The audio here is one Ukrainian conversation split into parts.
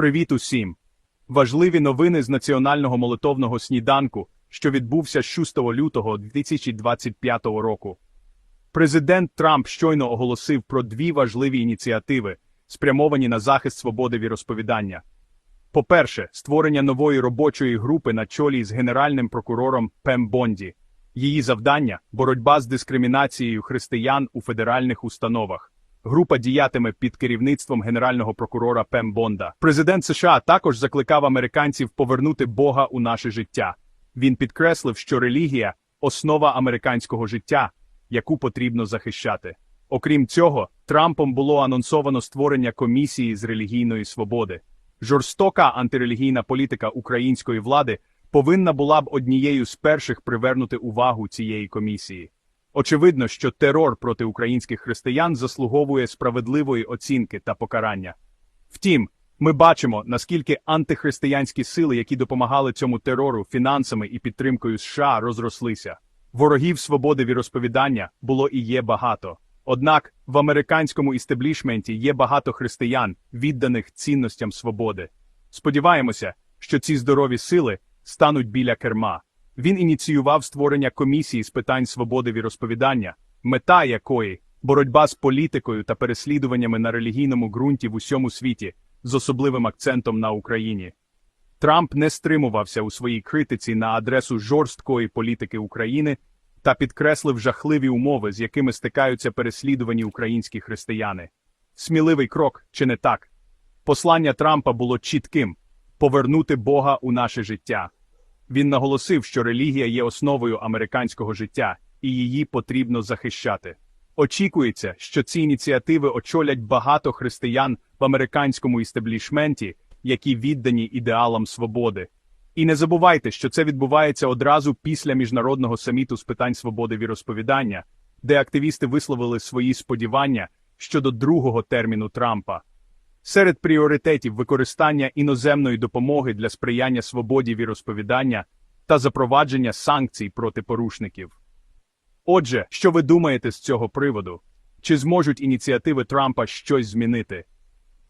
Привіт усім! Важливі новини з національного молитовного сніданку, що відбувся 6 лютого 2025 року. Президент Трамп щойно оголосив про дві важливі ініціативи, спрямовані на захист свободи віросповідання. По-перше, створення нової робочої групи на чолі з генеральним прокурором Пем Бонді. Її завдання боротьба з дискримінацією християн у федеральних установах. Група діятиме під керівництвом генерального прокурора Пем Бонда. Президент США також закликав американців повернути Бога у наше життя. Він підкреслив, що релігія основа американського життя, яку потрібно захищати. Окрім цього, Трампом було анонсовано створення комісії з релігійної свободи. Жорстока антирелігійна політика української влади повинна була б однією з перших привернути увагу цієї комісії. Очевидно, що терор проти українських християн заслуговує справедливої оцінки та покарання. Втім, ми бачимо, наскільки антихристиянські сили, які допомагали цьому терору фінансами і підтримкою США, розрослися. Ворогів свободи віросповідання було і є багато. Однак в американському істеблішменті є багато християн, відданих цінностям свободи. Сподіваємося, що ці здорові сили стануть біля керма. Він ініціював створення комісії з питань свободи віросповідання, мета якої боротьба з політикою та переслідуваннями на релігійному ґрунті в усьому світі, з особливим акцентом на Україні. Трамп не стримувався у своїй критиці на адресу жорсткої політики України та підкреслив жахливі умови, з якими стикаються переслідувані українські християни. Сміливий крок, чи не так? Послання Трампа було чітким повернути Бога у наше життя. Він наголосив, що релігія є основою американського життя, і її потрібно захищати. Очікується, що ці ініціативи очолять багато християн в американському істеблішменті, які віддані ідеалам свободи. І не забувайте, що це відбувається одразу після міжнародного саміту з питань свободи віросповідання, де активісти висловили свої сподівання щодо другого терміну Трампа. Серед пріоритетів використання іноземної допомоги для сприяння свободі віросповідання та запровадження санкцій проти порушників. Отже, що ви думаєте з цього приводу? Чи зможуть ініціативи Трампа щось змінити?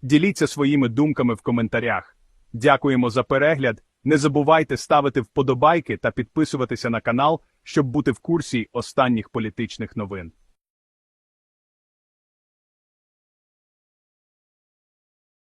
Діліться своїми думками в коментарях. Дякуємо за перегляд. Не забувайте ставити вподобайки та підписуватися на канал, щоб бути в курсі останніх політичних новин.